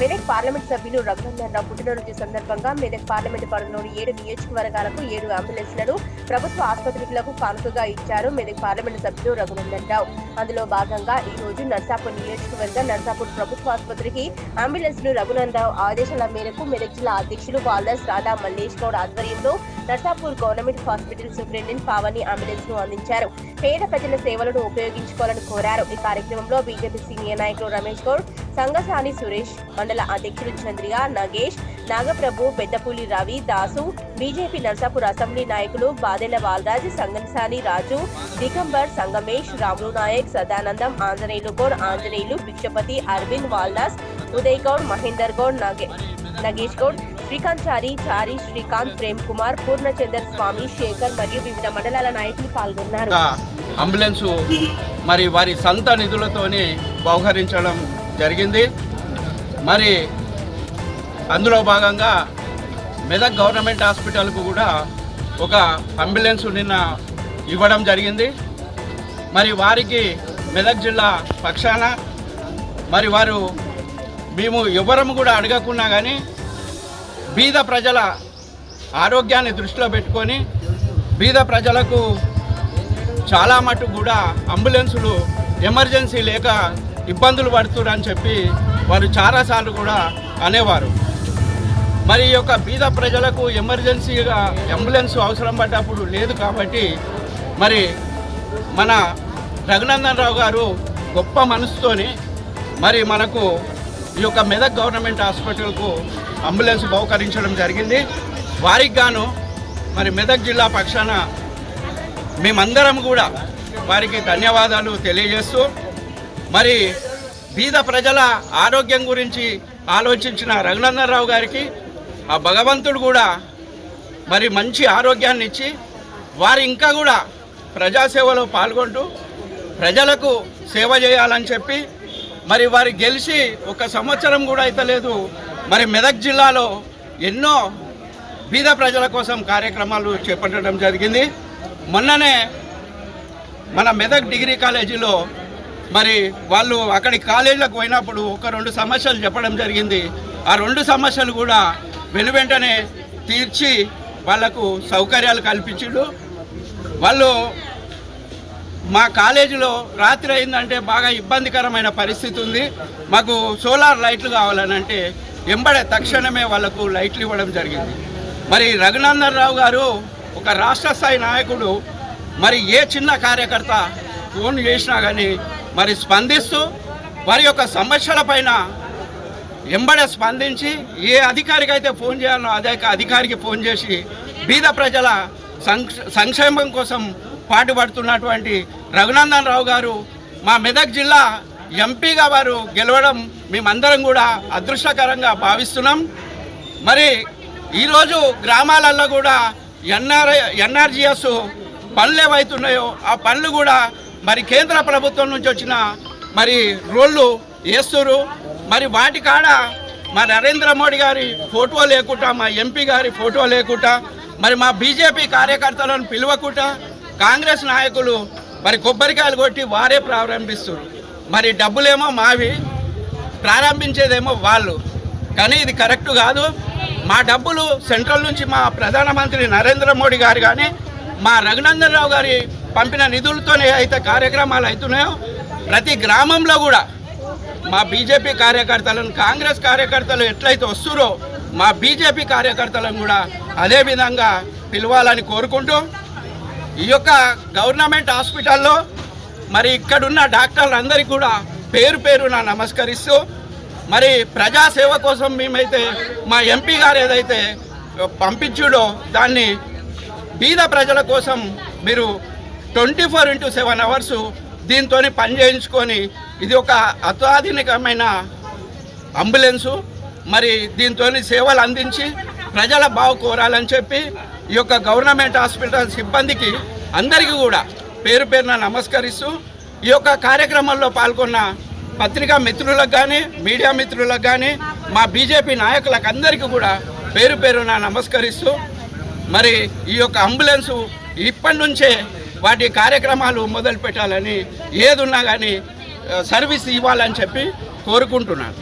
Medak parliament సభ్యులు రఘునందన్ రావు పుట్టినరోజు సందర్భంగా మెదక్ పార్లమెంట్ పరిధిలోని ఏడు నియోజకవర్గాలకు ఏడు అంబులెన్స్లను ప్రభుత్వ ఆసుపత్రులకు కానుకగా ఇచ్చారు మెదక్ పార్లమెంట్ సభ్యులు రఘునందన్ రావు. అందులో భాగంగా ఈ రోజు నర్సాపూర్ నియోజకవర్గ నర్సాపూర్ ప్రభుత్వ ఆసుపత్రికి అంబులెన్స్లు రఘునందన్ రావు ఆదేశాల మేరకు మెదక్ జిల్లా అధ్యక్షులు వాల్దాస్ రాధా మల్లేష్ గౌడ్ ఆధ్వర్యంలో Narsapur government hospital superintendent Pavani అంబులెన్స్ను అందించారు. పేద ప్రజల సేవలను ఉపయోగించుకోవాలని కోరారు. ఈ కార్యక్రమంలో బీజేపీ సీనియర్ నాయకులు రమేష్ గౌడ్ సంగసాని సురేష్ మండల అధ్యక్షుడు చంద్రియ నగేష్ నాగప్రభు పెద్దపూలి రవి దాసు బీజేపీ నర్సాపూర్ అసెంబ్లీ నాయకులు బాదెల బాలరాజ్ సంగసాని రాజు దిగంబర్ సంగమేష్ రాములు నాయక్ సదానందం ఆంజనేయులు గౌడ్ ఆంజనేయులు భిక్షపతి అరవింద్ వాల్దాస్ ఉదయ్ గౌడ్ మహేందర్ గౌడ్ నగే నగేష్ గౌడ్ శ్రీకాంత్ చారి చారి శ్రీకాంత్ ప్రేమ్ కుమార్ పూర్ణచందర్ స్వామి శేఖర్ మరియు వివిధ మండలాల నాయకులు పాల్గొన్నారు. అంబులెన్స్ మరి వారి సంత నిధులతోనే బహుకరించడం జరిగింది. మరి అందులో భాగంగా మెదక్ గవర్నమెంట్ హాస్పిటల్కు కూడా ఒక అంబులెన్స్ నిన్న ఇవ్వడం జరిగింది. మరి వారికి మెదక్ జిల్లా పక్షాన మరి వారు మేము ఎవరము కూడా అడగకున్నా కానీ బీద ప్రజల ఆరోగ్యాన్ని దృష్టిలో పెట్టుకొని బీద ప్రజలకు చాలా మటుకు కూడా అంబులెన్సులు ఎమర్జెన్సీ లేక ఇబ్బందులు పడుతున్నారని చెప్పి వారు చాలాసార్లు కూడా అనేవారు. మరి ఈ యొక్క బీద ప్రజలకు ఎమర్జెన్సీగా అంబులెన్స్ అవసరం పడ్డప్పుడు లేదు కాబట్టి మరి మన రఘునందన్ రావు గారు గొప్ప మనసుతోని మరి మనకు ఈ యొక్క మెదక్ గవర్నమెంట్ హాస్పిటల్కు అంబులెన్స్ బహుకరించడం జరిగింది. వారికి గాను మరి మెదక్ జిల్లా పక్షాన మేమందరం కూడా వారికి ధన్యవాదాలు తెలియజేస్తూ మరి బీద ప్రజల ఆరోగ్యం గురించి ఆలోచించిన రఘునందనరావు గారికి ఆ భగవంతుడు కూడా మరి మంచి ఆరోగ్యాన్ని ఇచ్చి వారు ఇంకా కూడా ప్రజాసేవలో పాల్గొంటూ ప్రజలకు సేవ చేయాలని చెప్పి మరి వారి గెలిచి ఒక సంవత్సరం కూడా అయితే లేదు మరి మెదక్ జిల్లాలో ఎన్నో బీద ప్రజల కోసం కార్యక్రమాలు చేపట్టడం జరిగింది. మొన్ననే మన మెదక్ డిగ్రీ కాలేజీలో మరి వాళ్ళు అక్కడి కాలేజీలకు పోయినప్పుడు ఒక రెండు సమస్యలు చెప్పడం జరిగింది. ఆ రెండు సమస్యలు కూడా వెనువెంటనే తీర్చి వాళ్ళకు సౌకర్యాలు కల్పించిండు. వాళ్ళు మా కాలేజీలో రాత్రి అయిందంటే బాగా ఇబ్బందికరమైన పరిస్థితి ఉంది. మాకు సోలార్ లైట్లు కావాలని అంటే ఎంబడే తక్షణమే వాళ్ళకు లైట్లు ఇవ్వడం జరిగింది. మరి రఘునందన్ రావు గారు ఒక రాష్ట్ర స్థాయి నాయకుడు. మరి ఏ చిన్న కార్యకర్త ఫోన్ చేసినా కానీ మరి స్పందిస్తూ వారి యొక్క సమస్యలపైన ఎంబడ స్పందించి ఏ అధికారికి అయితే ఫోన్ చేయాలో అదే అధికారికి ఫోన్ చేసి బీద ప్రజల సంక్షేమం కోసం పాటుపడుతున్నటువంటి రఘునందన్ రావు గారు మా మెదక్ జిల్లా ఎంపీగా వారు గెలవడం మేమందరం కూడా అదృష్టకరంగా భావిస్తున్నాం. మరి ఈరోజు గ్రామాలలో కూడా ఎన్ఆర్ ఎన్ఆర్జిఎస్ పనులు ఏవైతున్నాయో ఆ పనులు కూడా మరి కేంద్ర ప్రభుత్వం నుంచి వచ్చిన మరి రోళ్ళు వేస్తురు మరి వాటి కాడ మా నరేంద్ర మోడీ గారి ఫోటో లేకుండా మా ఎంపీ గారి ఫోటో లేకుండా మరి మా బీజేపీ కార్యకర్తలను పిలవకుండా కాంగ్రెస్ నాయకులు మరి కొబ్బరికాయలు కొట్టి వారే ప్రారంభిస్తారు. మరి డబ్బులేమో మావి ప్రారంభించేదేమో వాళ్ళు. కానీ ఇది కరెక్ట్ కాదు. మా డబ్బులు సెంట్రల్ నుంచి మా ప్రధానమంత్రి నరేంద్ర మోడీ గారు కానీ మా రఘునందన్ రావు గారి పంపిన నిధులతోనే అయితే కార్యక్రమాలు అవుతున్నాయో ప్రతి గ్రామంలో కూడా మా బీజేపీ కార్యకర్తలను కాంగ్రెస్ కార్యకర్తలు ఎట్లయితే వస్తురో మా బీజేపీ కార్యకర్తలను కూడా అదే విధంగా పిలవాలని కోరుకుంటూ ఈ యొక్క గవర్నమెంట్ హాస్పిటల్లో మరి ఇక్కడున్న డాక్టర్లందరికీ కూడా పేరు పేరున నమస్కరిస్తూ మరి ప్రజాసేవ కోసం మేమైతే మా ఎంపీ గారు ఏదైతే పంపించుడో దాన్ని బీద ప్రజల కోసం మీరు twenty four into seven hours దీంతో పని చేయించుకొని ఇది ఒక అత్యాధునికమైన అంబులెన్సు. మరి దీంతో సేవలు అందించి ప్రజల బాగు కోరాలని చెప్పి ఈ యొక్క గవర్నమెంట్ హాస్పిటల్ సిబ్బందికి అందరికీ కూడా పేరు పేరున నమస్కరిస్తూ ఈ యొక్క కార్యక్రమంలో పాల్గొన్న పత్రికా మిత్రులకు కానీ మీడియా మిత్రులకు కానీ మా బీజేపీ నాయకులకు అందరికీ కూడా పేరు పేరున నమస్కరిస్తూ మరి ఈ యొక్క అంబులెన్సు ఇప్పటి నుంచే వాటి కార్యక్రమాలు మొదలు పెట్టాలని ఏదున్నా కానీ సర్వీస్ ఇవ్వాలని చెప్పి కోరుకుంటున్నాను.